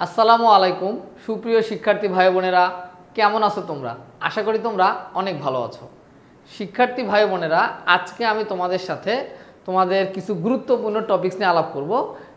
আসসালামু আলাইকুম, সুপ্রিয় শিক্ষার্থী ভাই বোনেরা, কেমন আছো তোমরা? আশা করি তোমরা অনেক ভালো আছো। শিক্ষার্থী ভাই বোনেরা, আজকে আমি তোমাদের সাথে তোমাদের কিছু গুরুত্বপূর্ণ টপিকস নিয়ে আলাপ করব।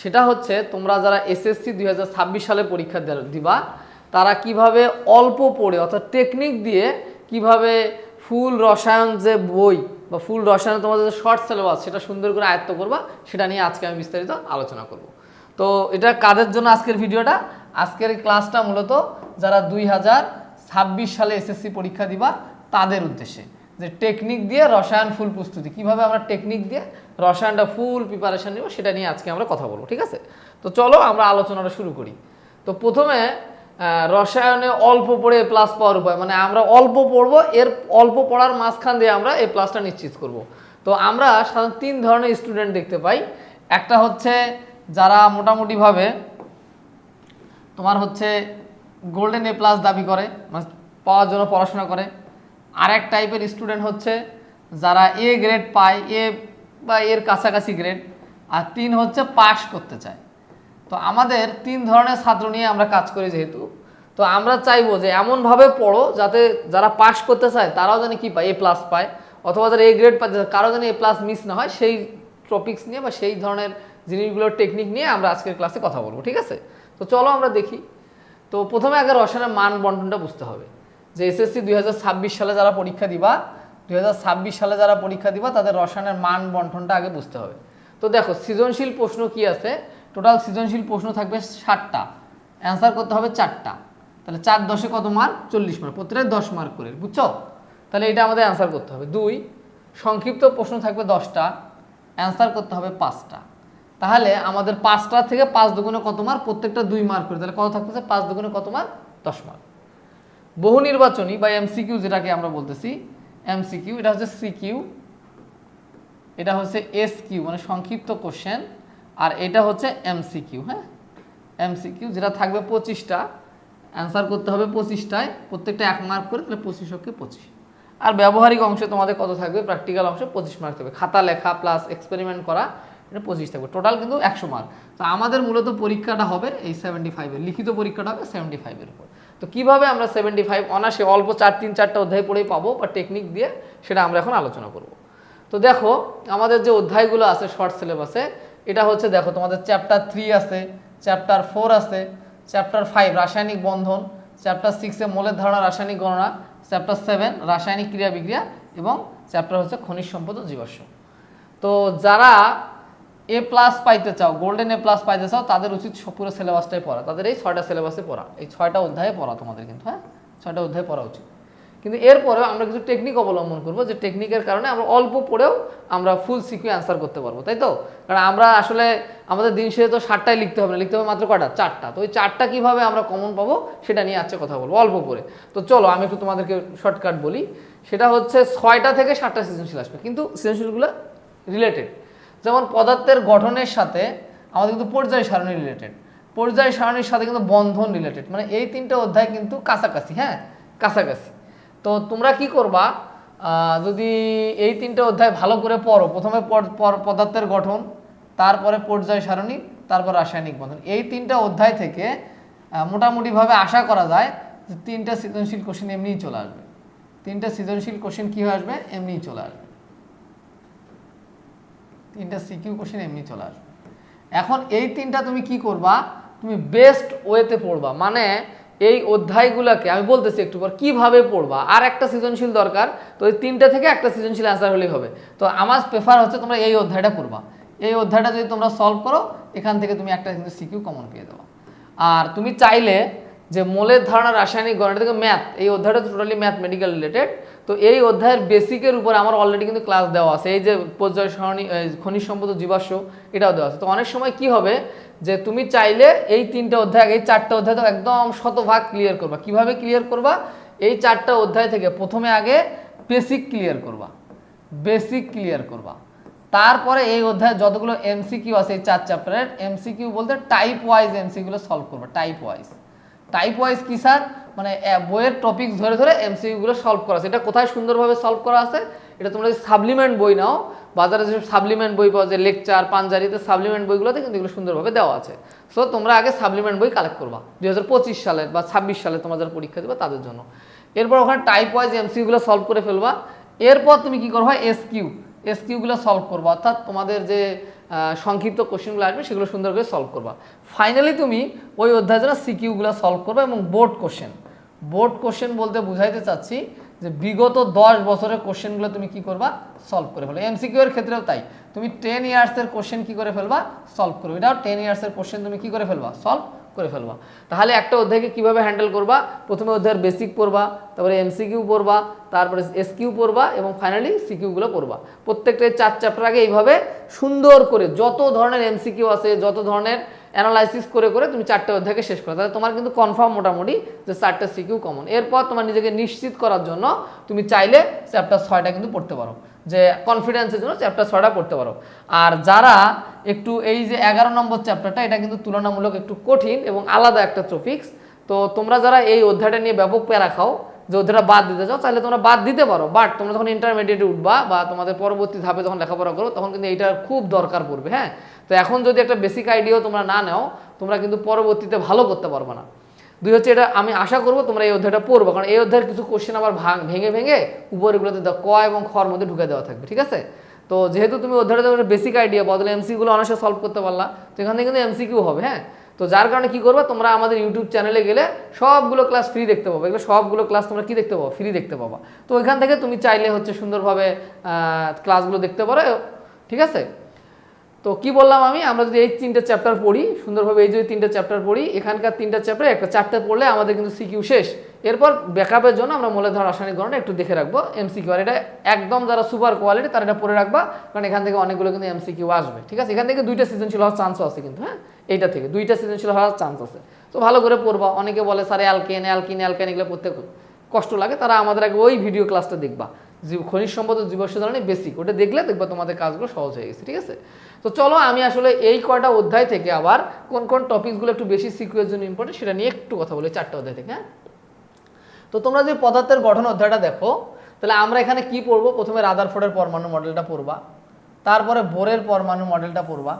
সেটা হচ্ছে, তোমরা যারা এসএসসি দুই হাজার ছাব্বিশ সালে পরীক্ষা দিবা, তারা কীভাবে অল্প পড়ে, অর্থাৎ টেকনিক দিয়ে কীভাবে ফুল রসায়ন যে বই বা ফুল রসায়ন তোমাদের যে শর্ট সিলেবাস সেটা সুন্দর করে আয়ত্ত করবা, সেটা নিয়ে আজকে আমি বিস্তারিত আলোচনা করব। তো এটা কাদের জন্য আজকের ভিডিওটা? আজকের ক্লাসটা মূলত যারা দুই হাজার ছাব্বিশ সালে এসএসসি পরীক্ষা দিবা, তাদের উদ্দেশ্যে। যে টেকনিক দিয়ে রসায়ন ফুল প্রস্তুতি। কীভাবে আমরা টেকনিক দিয়ে রসায়নটা ফুল প্রিপারেশন নিব, সেটা নিয়ে আজকে আমরা কথা বলব, ঠিক আছে? তো চলো আমরা আলোচনাটা শুরু করি। তো প্রথমে রসায়নে অল্প পড়ে প্লাস পাওয়ার উপায়। মানে আমরা অল্প পড়ব, এর অল্প পড়ার মাঝখান দিয়ে আমরা এই প্লাসটা নিশ্চিত করব। তো আমরা সাধারণত তিন ধরনের স্টুডেন্ট দেখতে পাই। একটা হচ্ছে যারা মোটামুটিভাবে তোমার হচ্ছে গোল্ডেন এ প্লাস দাবি করে মানে পাওয়ার জন্য পড়াশোনা করে আর এক টাইপের স্টুডেন্ট হচ্ছে যারা এ গ্রেড পায় এ বা এর কাছাকাছি গ্রেড আর তিন হচ্ছে পাস করতে চায়। তো আমাদের তিন ধরনের ছাত্র নিয়ে আমরা কাজ করি যেহেতু, তো আমরা চাইব যে এমনভাবে পড়ো যাতে যারা পাস করতে চায়, তারাও যেন কি পায় এ প্লাস পায়, অথবা যারা এ গ্রেড পায় কারও যেন এ প্লাস মিস না হয়, সেই টপিক্স নিয়ে বা সেই ধরনের জিনিসগুলোর টেকনিক নিয়ে আমরা আজকের ক্লাসে কথা বলব, ঠিক আছে? তো চলো আমরা দেখি। তো প্রথমে আগে রসায়নের মান বন্টনটা বুঝতে হবে। যে এসএসসি দুই হাজার ছাব্বিশ সালে যারা পরীক্ষা দিবা, দুই হাজার ছাব্বিশ সালে যারা পরীক্ষা দিবা, তাদের রসায়নের মান বন্টনটা আগে বুঝতে হবে। তো দেখো, সৃজনশীল প্রশ্ন কি আছে? টোটাল সৃজনশীল প্রশ্ন থাকবে ষাটটা। অ্যান্সার করতে হবে চারটা। তাহলে চার দশে কত মার্ক চল্লিশ মার্ক প্রত্যেকটা দশ মার্ক করে, বুঝছ? তাহলে এটা আমাদের অ্যান্সার করতে হবে। দুই, সংক্ষিপ্ত প্রশ্ন থাকবে দশটা। অ্যান্সার করতে হবে পাঁচটা। তাহলে আমাদের পাঁচটা থেকে পাঁচ দুগুণে কত মার্ক? প্রত্যেকটা দুই মার্ক করে। তাহলে কত থাকতেছে? পাঁচ দুগুণে কত মার্ক? দশ মার্ক। বহু নির্বাচনী বা এমসিকিউ যেটাকে আমরা বলতেছি এমসিকিউ এটা হচ্ছে সিকিউ এটা হচ্ছে এস কিউ মানে সংক্ষিপ্ত কোশ্চেন আর এটা হচ্ছে এমসিকিউ হ্যাঁ? এমসিকিউ যেটা থাকবে পঁচিশটা অ্যান্সার করতে হবে পঁচিশটায়, প্রত্যেকটা এক মার্ক করে, তাহলে পঁচিশ অক্ষে পঁচিশ। আর ব্যবহারিক অংশে তোমাদের কত থাকবে? প্র্যাকটিক্যাল অংশে পঁচিশ মার্ক থাকবে। খাতা লেখা প্লাস এক্সপেরিমেন্ট করা এটা পঁচিশ থাকবে। টোটাল কিন্তু একশো মার্ক তো আমাদের মূলত পরীক্ষাটা হবে এই সেভেন্টি ফাইভের লিখিত পরীক্ষাটা হবে সেভেন্টি ফাইভের উপর। তো কীভাবে আমরা সেভেন্টি ফাইভ অনাসে অল্প চার, তিন, চারটা অধ্যায় পড়েই পাবো বা টেকনিক দিয়ে, সেটা আমরা এখন আলোচনা করব। তো দেখো, আমাদের যে অধ্যায়গুলো আছে শর্ট সিলেবাসে এটা হচ্ছে দেখো, তোমাদের চ্যাপ্টার থ্রি আছে চ্যাপ্টার ফোর আছে চ্যাপ্টার ফাইভ রাসায়নিক বন্ধন চ্যাপ্টার সিক্সে মোলের ধারণা, রাসায়নিক গণনা চ্যাপ্টার সেভেন রাসায়নিক ক্রিয়া বিক্রিয়া এবং চ্যাপ্টার হচ্ছে খনিজ সম্পদ ও জীবাশ্ম। তো যারা এ প্লাস পাইতে চাও গোল্ডেন এ প্লাস পাইতে চাও, তাদের উচিত পুরো সিলেবাসটাই পড়া। তাদের এই ছয়টা সিলেবাসে পড়া। এই ছয়টা অধ্যায়ে পড়া তোমাদের কিন্তু হ্যাঁ? ছয়টা অধ্যায়ে পড়া উচিত। কিন্তু এরপরেও আমরা কিছু টেকনিক অবলম্বন করব, যে টেকনিকের কারণে আমরা অল্প পড়েও আমরা ফুল সিকিউ অ্যান্সার করতে পারব, তাই তো? কারণ আমরা আসলে, আমাদের দিন শেষে তো ষাটটাই লিখতে হবে লিখতে হবে মাত্র কটা? চারটা। তো ওই চারটা কীভাবে আমরা কমন পাবো, সেটা নিয়ে আজকে কথা বলব, অল্প করে। তো চলো, আমি একটু তোমাদেরকে শর্টকাট বলি। সেটা হচ্ছে ছয়টা থেকে সাতটা সৃজনশীল আসবে। কিন্তু সৃজনশীলগুলো রিলেটেড যেমন পদার্থের গঠনের সাথে আমাদের কিন্তু পর্যায় সারণী রিলেটেড পর্যায় সারণীর সাথে কিন্তু বন্ধন রিলেটেড মানে এই তিনটে অধ্যায় কিন্তু কাছাকাছি হ্যাঁ? কাছাকাছি। তো তোমরা কি করবা? যদি এই তিনটে অধ্যায় ভালো করে পড়ো, প্রথমে পর- পর- পদার্থের গঠন, তারপরে পর্যায় সারণী, তারপর রাসায়নিক বন্ধন। এই তিনটা অধ্যায় থেকে মোটামুটিভাবে আশা করা যায় যে তিনটা সৃজনশীল কোশ্চেন এমনিই চলে আসবে। তিনটা সৃজনশীল কোশ্চেন কী হয়ে আসবে? এমনিই চলে আসবে। তিনটা সিকিউ কোশ্চেন এমনি চলে আসবে। এখন এই তিনটা তুমি কি করবা? তুমি বেস্ট ওয়েতে পড়বা। মানে এই অধ্যায়গুলোকে, আমি বলতেছি একটু পর, কীভাবে পড়বা? আর একটা সৃজনশীল দরকার, তো এই তিনটা থেকে একটা সৃজনশীল অ্যান্সার হলেই হবে। তো আমার প্রেফার হচ্ছে তোমরা এই অধ্যায়টা পড়বা। এই অধ্যায়টা যদি তোমরা সলভ করো, এখান থেকে তুমি একটা কিন্তু সিকিউ কমন পেয়ে যাব। আর তুমি চাইলে যে মোলের ধারণা রাসায়নিক গণনা থেকে ম্যাথ এই অধ্যায়টা টোটালি ম্যাথ মেডিকেল রিলেটেড তো এই অধ্যায়ের বেসিকের উপর আমার অলরেডি কিন্তু ক্লাস দেওয়া আছে। এই যে পর্যায় সারণী খনিজ সম্পদ জীবাশ্ম, এটাও দেওয়া আছে। তো অনেক সময় কি হবে যে তুমি চাইলে এই তিনটা অধ্যায়, এই চারটা অধ্যায় তো একদম শতভাগ ক্লিয়ার করবা। কীভাবে ক্লিয়ার করবা? এই চারটা অধ্যায় থেকে প্রথমে আগে বেসিক ক্লিয়ার করবা। বেসিক ক্লিয়ার করবা। তারপরে এই অধ্যায়ে যতগুলো এমসিকিউ আছে, এই চার চ্যাপ্টারের এমসিকিউ বলতে টাইপ ওয়াইজ এমসিকিউগুলো সলভ করবা টাইপ ওয়াইজ টাইপ ওয়াইজ কি স্যার মানে বইয়ের টপিক ধরে ধরে এমসিকিউগুলো সলভ করা আছে। এটা কোথায় সুন্দরভাবে সলভ করা আছে? এটা তোমরা যদি সাপ্লিমেন্ট বই নাও, বাজারে যেসব সাপ্লিমেন্ট বই পাওয়া যায় লেকচার পাঞ্জারি পাঞ্জারিতে সাপ্লিমেন্ট বইগুলোতে কিন্তু এগুলো সুন্দরভাবে দেওয়া আছে। সো তোমরা আগে সাপ্লিমেন্ট বই কালেক্ট করবা। দুই হাজার পঁচিশ সালের বা ছাব্বিশ সালে তোমরা যারা পরীক্ষা দেবে, তাদের জন্য। এরপর ওখানে টাইপ ওয়াইজ এমসিগুলো সলভ করে ফেলবা। এরপর তুমি কি করবা? এসকিউ এসকিউগুলো সলভ করবা। অর্থাৎ তোমাদের যে সংক্ষিপ্ত কোশ্চেনগুলো আসবে, সেগুলো সুন্দর করে সলভ করবা। ফাইনালি তুমি ওই অধ্যায় জন্য সিকিউগুলো সলভ করবা এবং বোর্ড কোশ্চেন বোর্ড কোশ্চেন বলতে বুঝাইতে চাচ্ছি যে, বিগত দশ বছরের কোশ্চেনগুলো তুমি কি করবা? সলভ করে ফেলবা এমসিকিউ এর ক্ষেত্রেও তাই। তুমি টেন ইয়ার্সের কোশ্চেন কি করে ফেলবা? সলভ করবে। এটাও টেন ইয়ার্সের কোশ্চেন তুমি কি করে ফেলবা? সলভ করে ফেলবা। তাহলে একটা অধ্যায়কে কীভাবে হ্যান্ডেল করবা? প্রথমে অধ্যায়ের বেসিক পড়বা, তারপরে এমসিকিউ পড়বা, তারপরে এসকিউ পড়বা এবং ফাইনালি সিকিউগুলো পড়বা। প্রত্যেকটা চার চ্যাপ্টার আগে এইভাবে সুন্দর করে যত ধরনের এমসিকিউ আছে, যত ধরনের অ্যানালাইসিস করে করে তুমি চারটে অধ্যায়কে শেষ করো। তাহলে তোমার কিন্তু কনফার্ম মোটামুটি যে চারটে সিকিউ কমন এরপর তোমার নিজেকে নিশ্চিত করার জন্য তুমি চাইলে চ্যাপ্টার ছয়টা কিন্তু পড়তে পারো। যে কনফিডেন্সের জন্য চ্যাপ্টার ছয়টা পড়তে পারো। আর যারা একটু এই যে এগারো নম্বর চ্যাপ্টারটা এটা কিন্তু তুলনামূলক একটু কঠিন এবং আলাদা একটা টপিক্স তো তোমরা যারা এই অধ্যায়টা নিয়ে ব্যাপক প্যারা খাও যে অধ্যায়টা বাদ দিতে চাও, তাহলে তোমরা বাদ দিতে পারো। বাট তোমরা যখন ইন্টারমিডিয়েটে উঠবা বা তোমাদের পরবর্তী ধাপে যখন লেখাপড়া করো, তখন কিন্তু এইটার খুব দরকার পড়বে হ্যাঁ? তো এখন যদি একটা বেসিক আইডিয়াও তোমরা না নাও, তোমরা কিন্তু পরবর্তীতে ভালো করতে পারবে না। দুই হচ্ছে এটা আমি আশা করব তোমরা এই অধ্যায়টা পড়ব, কারণ এই অধ্যায়ের কিছু কোশ্চেন আবার ভাঙ, ভেঙে ভেঙে উপরেগুলোতে ক এবং খর মধ্যে ঢুকে দেওয়া থাকবে, ঠিক আছে? তো যেহেতু তুমি অধ্যায়টা বেসিক আইডিয়া বদলে এমসিগুলো অনায়াসে সলভ করতে পারলা, তো এখান থেকে কিন্তু এমসিকিউ হবে হ্যাঁ? তো যার কারণে কি করব? তোমরা আমাদের ইউটিউব চ্যানেলে গেলে সবগুলো ক্লাস ফ্রি দেখতে পাবো। এগুলো সবগুলো ক্লাস তোমরা কি দেখতে পাবো? ফ্রি দেখতে পাবো। তো ওইখান থেকে তুমি চাইলে হচ্ছে সুন্দরভাবে ক্লাসগুলো দেখতে পারো। ঠিক আছে? তো কি বললাম আমি? আমরা যদি এই তিনটা চ্যাপ্টার পড়ি, সুন্দরভাবে এই যদি তিনটা চ্যাপ্টার পড়ি, এখানকার তিনটা চ্যাপ্টার একটা চ্যাপ্টার পড়লে আমাদের কিন্তু সিকিউ শেষ। এরপর ব্যাকআপের জন্য আমরা মূলধার রাসায়নিক গণনা একটু দেখে রাখব। এমসিকিউ আর এটা একদম যারা সুপার কোয়ালিটি তারা এটা পড়ে রাখবা, কারণ এখান থেকে অনেকগুলো কিন্তু এমসিকিউ আসবে, ঠিক আছে? এখান থেকে দুইটা সৃজনশীল হওয়ার চান্সও আছে কিন্তু হ্যাঁ? এইটা থেকে দুইটা সৃজনশীল হওয়ার চান্স আছে। তো ভালো করে পড়বা। অনেকে বলে, স্যার অ্যালকেন অ্যালকিন অ্যালকেন এগুলো পড়তে কষ্ট লাগে। তারা আমাদের আগে ওই ভিডিও ক্লাসটা দেখবা। খনিজ সম্পদ ও জীবাশ্ম জ্বালানি বেসিক ওটা দেখলে দেখবা তোমাদের কাজগুলো সহজ হয়ে গেছে, ঠিক আছে? তো চলো, আমি আসলে এই কয়টা অধ্যায় থেকে আবার কোন কোন টপিকসগুলো একটু বেশি সিকিউর জন্য ইম্পর্টেন্ট সেটা নিয়ে একটু কথা বলি, চারটা অধ্যায় থেকে হ্যাঁ? তো তোমরা যদি পদার্থের গঠন অধ্যায়টা দেখো, তাহলে আমরা এখানে কি পড়ব? প্রথমে রাদারফোর্ডের পরমাণু মডেলটা পড়বা, তারপরে বোরের পরমাণু মডেলটা পড়বা।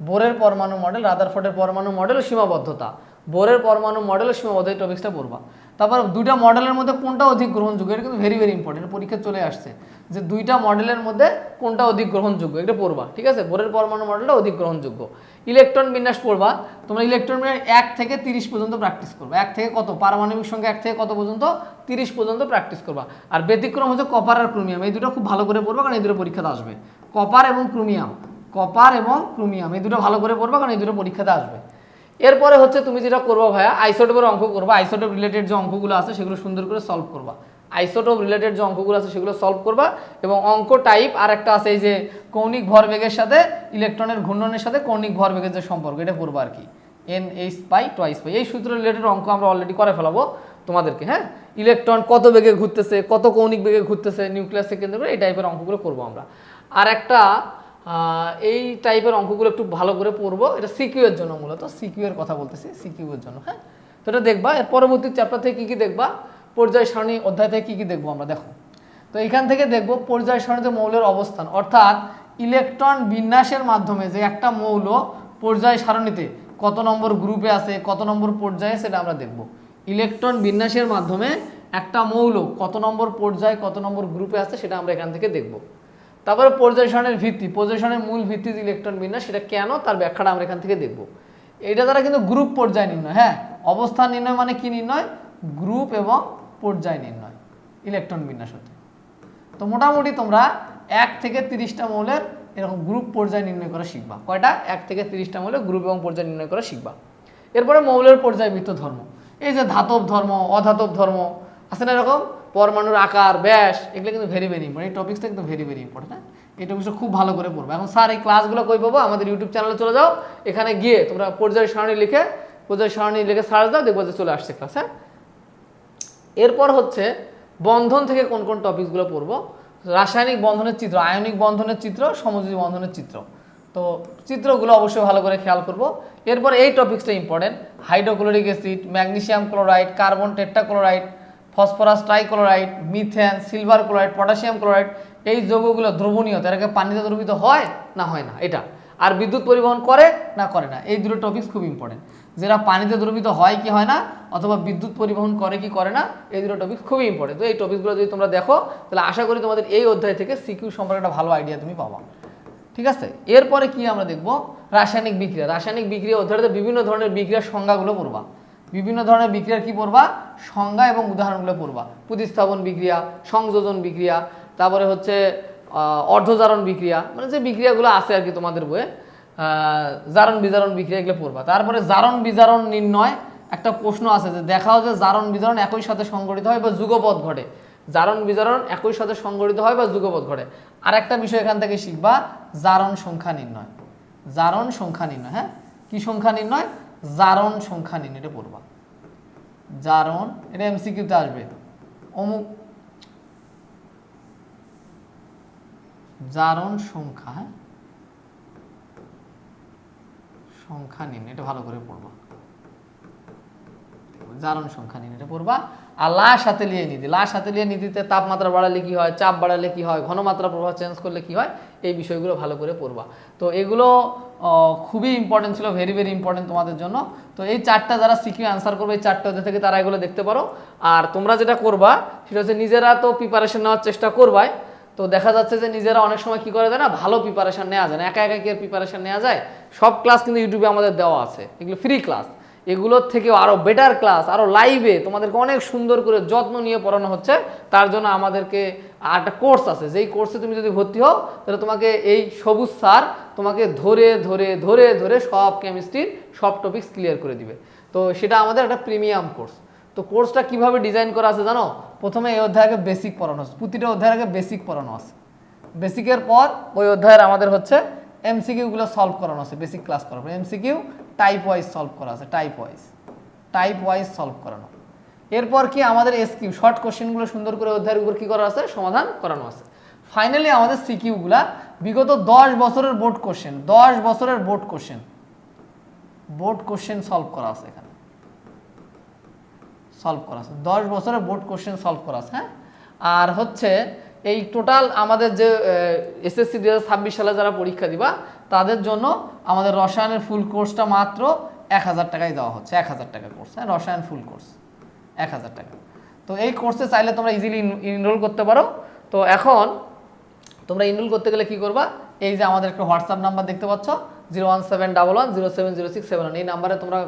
বোরের পরমাণু মডেল, রাদারফোর্ডের পরমাণু মডেল, সীমাবদ্ধতা। বোরের পরমাণু মডেল, সীমাবদ্ধ এই টপিক্সটা পড়বা। তারপর দুইটা মডেলের মধ্যে কোনটা অধিক গ্রহণযোগ্য? এটা কিন্তু ভেরি ভেরি ইম্পর্টেন্ট পরীক্ষা চলে আসছে যে দুইটা মডেলের মধ্যে কোনটা অধিক গ্রহণযোগ্য? এটা পড়বা, ঠিক আছে? বোরের পরমাণু মডেলটা অধিক গ্রহণযোগ্য। ইলেকট্রন বিন্যাস পড়বা, তোমরা ইলেকট্রন বিন্যাস এক থেকে তিরিশ পর্যন্ত প্র্যাকটিস করবে। এক থেকে কত? পারমাণবিক সংখ্যা এক থেকে কত পর্যন্ত? তিরিশ পর্যন্ত প্র্যাকটিস করবা। আর ব্যতিক্রম হচ্ছে কপার আর ক্রোমিয়াম। এই দুটো খুব ভালো করে পড়বা, কারণ এই দুটো পরীক্ষাতে আসবে। কপার এবং ক্রোমিয়াম। কপার এবং ক্রোমিয়াম। এই দুটো ভালো করে পড়বা, কারণ এই দুটো পরীক্ষাতে আসবে। এরপরে হচ্ছে তুমি যেটা করবা ভাইয়া আইসোটোপের অঙ্ক করবা আইসোটোপ রিলেটেড যে অঙ্কগুলো আছে সেগুলো সুন্দর করে সলভ করবা। আইসোটোপ রিলেটেড যে অঙ্কগুলো আছে সেগুলো সলভ করবা এবং অঙ্ক টাইপ আর একটা আছে এই যে কৌণিক ভরবেগের সাথে ইলেকট্রনের ঘূর্ণনের সাথে কৌণিক ভরবেগের যে সম্পর্ক, এটা পড়বা আর কি। N H pi twice pi এই সূত্র রিলেটেড অঙ্ক আমরা অলরেডি করে ফেলাবো তোমাদেরকে হ্যাঁ? ইলেকট্রন কত বেগে ঘুরতেছে, কত কৌণিক বেগে ঘুরতেছে নিউক্লিয়াসকে কেন্দ্র করে এই টাইপের অঙ্কগুলো করব আমরা। আর একটা এই টাইপের অঙ্কগুলো একটু ভালো করে পড়ব। এটা সিকিউ এর জন্য মূলত। সিকিউ এর কথা বলতেছি সিকিউ এর জন্য হ্যাঁ? তো এটা দেখবা, এর পরবর্তী চ্যাপ্টার থেকে কী কী দেখবা? পর্যায় সারণী অধ্যায় থেকে কী কী দেখব আমরা? দেখো। তো এখান থেকে দেখব পর্যায় সারণীতে মৌলের অবস্থান। অর্থাৎ ইলেকট্রন বিন্যাসের মাধ্যমে যে একটা মৌল পর্যায় সারণীতে কত নম্বর গ্রুপে আছে, কত নম্বর পর্যায়ে, সেটা আমরা দেখব। ইলেকট্রন বিন্যাসের মাধ্যমে একটা মৌল কত নম্বর পর্যায়ে, কত নম্বর গ্রুপে আছে, সেটা আমরা এখান থেকে দেখব। তারপরে সারণীর ভিত্তি সারণীর মূল ভিত্তি যে ইলেকট্রন বিন্যাস, সেটা কেন? তার ব্যাখ্যাটা আমরা এখান থেকে দেখব। এটা দ্বারা কিন্তু গ্রুপ পর্যায় নির্ণয় হ্যাঁ? অবস্থান নির্ণয় মানে কি নির্ণয়? গ্রুপ এবং পর্যায় নির্ণয় ইলেকট্রন বিন্যাস হতে। তো মোটামুটি তোমরা এক থেকে তিরিশটা মৌলের এরকম গ্রুপ পর্যায় নির্ণয় করা শিখবা। কয়টা? এক থেকে তিরিশটা মৌলের গ্রুপ এবং পর্যায় নির্ণয় করা শিখবা। এরপরে মৌলের পর্যায়বৃত্ত ধর্ম। এই যে ধাতব ধর্ম, অধাতব ধর্ম, আছে না এরকম? পরমাণুর আকার, ব্যাস, এগুলো কিন্তু ভেরি ভেরি ইম্পর্টেন্ট এই টপিক্সটা কিন্তু ভেরি ভেরি ইম্পর্টেন্ট এই টপিক্সটা খুব ভালো করে পড়বে। এখন স্যার, এই ক্লাসগুলো কই পাবো? আমাদের ইউটিউব চ্যানেলে চলে যাও। এখানে গিয়ে তোমরা পর্যায় সারণী লিখে পর্যায় সারণী লিখে সার্চ দাও, দেখব যে চলে আসছে ক্লাস হ্যাঁ? এরপর হচ্ছে বন্ধন থেকে কোন কোন টপিকসগুলো পড়ব? রাসায়নিক বন্ধনের চিত্র, আয়নিক বন্ধনের চিত্র, সমযোজী বন্ধনের চিত্র। তো চিত্রগুলো অবশ্যই ভালো করে খেয়াল করব। এরপর এই টপিক্সটা important hydrochloric acid magnesium chloride carbon tetrachloride phosphorus, trichloride, methane, silver chloride, potassium chloride, এই যৌগগুলো দ্রবণীয় এটাকে পানিতে দ্রবীত হয় না হয় না, এটা? আর বিদ্যুৎ পরিবহন করে না করে না? এই দুটো টপিক খুব ইম্পর্টেন্ট যেটা পানিতে দ্রবীত হয় কি হয় না, অথবা বিদ্যুৎ পরিবহন করে কি করে না, এই দুটো টপিক খুবই ইম্পর্টেন্ট তো এই টপিকগুলো যদি তোমরা দেখো, তাহলে আশা করি তোমাদের এই অধ্যায় থেকে সিকিউ সম্পর্কে একটা ভালো আইডিয়া তুমি পাবা। ঠিক আছে? এরপরে কি আমরা দেখব? রাসায়নিক বিক্রিয়া। রাসায়নিক বিক্রিয়া অধ্যায়তে বিভিন্ন ধরনের বিক্রিয়ার সংজ্ঞাগুলো পড়বা। বিভিন্ন ধরনের বিক্রিয়ার কি পড়বা? সংজ্ঞা এবং উদাহরণগুলো পড়বা। প্রতিস্থাপন বিক্রিয়া, সংযোজন বিক্রিয়া, তারপরে হচ্ছে অর্ধজারণ বিক্রিয়া মানে যে বিক্রিয়াগুলো আছে আর কি তোমাদের বইয়ে জারণ বিজারণ বিক্রিয়া এগুলো পড়বা। তারপরে জারণ বিজারণ নির্ণয়, একটা প্রশ্ন আছে যে দেখাও যে জারণ বিজারণ একই সাথে সংগঠিত হয় বা যুগপথ ঘটে। জারণ বিজারণ একই সাথে সংগঠিত হয় বা যুগপথ ঘটে। আর একটা বিষয় এখান থেকে শিখবা, জারণ সংখ্যা নির্ণয়। জারণ সংখ্যা নির্ণয় হ্যাঁ? কি সংখ্যা নির্ণয়? জারণ সংখ্যা নিন এটা পড়বা। জারণ, এটা এমসিকিউতে আসবে। অমুক জারণ সংখ্যা সংখ্যা নিন এটা ভালো করে পড়বা। জারণ সংখ্যা এটা পড়বা। আর লাশ হাতে লিয়ে নিতে লাশ হাতে লিয়ে নিতে তাপমাত্রা বাড়ালে কি হয়, চাপ বাড়ালে কি হয়, ঘনমাত্রা প্রভাব চেঞ্জ করলে কি হয়, এই বিষয়গুলো ভালো করে পড়বা। তো এগুলো খুবই ইম্পর্টেন্ট ছিল ভেরি ভেরি ইম্পর্টেন্ট তোমাদের জন্য। তো এই চারটা যারা সিকিউ আনসার করবে, এই চারটা থেকে তারা এগুলো দেখতে পারো। আর তোমরা যেটা করবা, সেটা হচ্ছে নিজেরা তো প্রিপারেশন নেওয়ার চেষ্টা করবাই। তো দেখা যাচ্ছে যে নিজেরা অনেক সময় কি করে যায় না, ভালো প্রিপারেশন নেওয়া যায় না, একা একা কি প্রিপারেশন নেওয়া যায়? সব ক্লাস কিন্তু ইউটিউবে আমাদের দেওয়া আছে, এগুলো ফ্রি ক্লাস এগুলোর থেকেও আরও বেটার ক্লাস আরও লাইভে তোমাদেরকে অনেক সুন্দর করে যত্ন নিয়ে পড়ানো হচ্ছে। তার জন্য আমাদেরকে একটা কোর্স আছে। যেই কোর্সে তুমি যদি ভর্তি হও, তাহলে তোমাকে এই সবুজ স্যার তোমাকে ধরে ধরে ধরে ধরে সব কেমিস্ট্রির সব টপিকস ক্লিয়ার করে দিবে। তো সেটা আমাদের একটা প্রিমিয়াম কোর্স তো কোর্সটা কীভাবে ডিজাইন করা আছে জানো? প্রথমে এই অধ্যায় আগে বেসিক পড়ানো আছে। প্রতিটা অধ্যায়ের আগে বেসিক পড়ানো আছে। বেসিকের পর ওই অধ্যায়ের আমাদের হচ্ছে এমসিকিউগুলো সলভ করানো আছে বেসিক ক্লাস পর এমসিকিউ টাইপ ওয়াইজ সলভ করা আছে type wise type wise solve করানো। এরপর কি আমাদের এসকিউ শর্ট কোশ্চেনগুলো সুন্দর করে অধ্যায়ের উপর কি করা আছে? সমাধান করানো আছে। ফাইনালি আমাদের সিকিউগুলা বিগত দশ বছরের বোর্ড কোশ্চেন দশ বছরের board question board question solve করা আছে এখানে। সলভ করা আছে। দশ বছরের বোর্ড কোশ্চেন সলভ করা আছে হ্যাঁ? আর হচ্ছে এই টোটাল আমাদের যে এসএসসি দু ছাব্বিশ সালে যারা পরীক্ষা দিবা, তাদের জন্য আমাদের রসায়নের ফুল কোর্সটা মাত্র এক হাজার টাকায় দেওয়া হচ্ছে, এক হাজার টাকা কোর্স হ্যাঁ? রসায়ন ফুল কোর্স এক হাজার টাকা। তো এই কোর্সে চাইলে তোমরা ইজিলি ইনরোল করতে পারো। তো এখন তোমরা ইনরোল করতে গেলে কি করবা? এই যে আমাদের একটা হোয়াটসঅ্যাপ নাম্বার দেখতে পাচ্ছ zero one seven double one zero seven zero six seven এই নাম্বারে তোমরা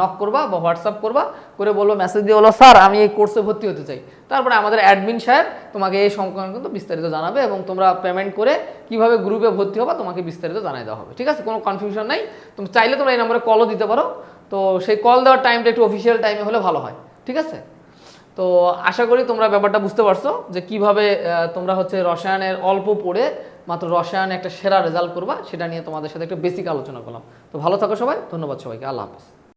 নক করবা বা হোয়াটসঅ্যাপ করবা, করে বলব মেসেজ দিয়ে বলো, স্যার, আমি এই কোর্সে ভর্তি হতে চাই। তারপরে আমাদের অ্যাডমিন সাহেব তোমাকে এই সংক্রান্ত কিন্তু বিস্তারিত জানাবে এবং তোমরা পেমেন্ট করে কীভাবে গ্রুপে ভর্তি হবা তোমাকে বিস্তারিত জানাই দেওয়া হবে। ঠিক আছে? কোনো কনফিউশন নাই। তুমি চাইলে তোমরা এই নাম্বারে কলও দিতে পারো। তো সেই কল দেওয়ার টাইমটা একটু অফিসিয়াল টাইমে হলে ভালো হয়। ঠিক আছে? তো আশা করি তোমরা ব্যাপারটা বুঝতে পারছ যে কীভাবে তোমরা হচ্ছে রসায়নের অল্প পড়ে মাত্র রসায়নে একটা সেরা রেজাল্ট করবা, সেটা নিয়ে তোমাদের সাথে একটা বেসিক আলোচনা করলাম। তো ভালো থাকো সবাই, ধন্যবাদ সবাইকে, আল্লাহ হাফিজ।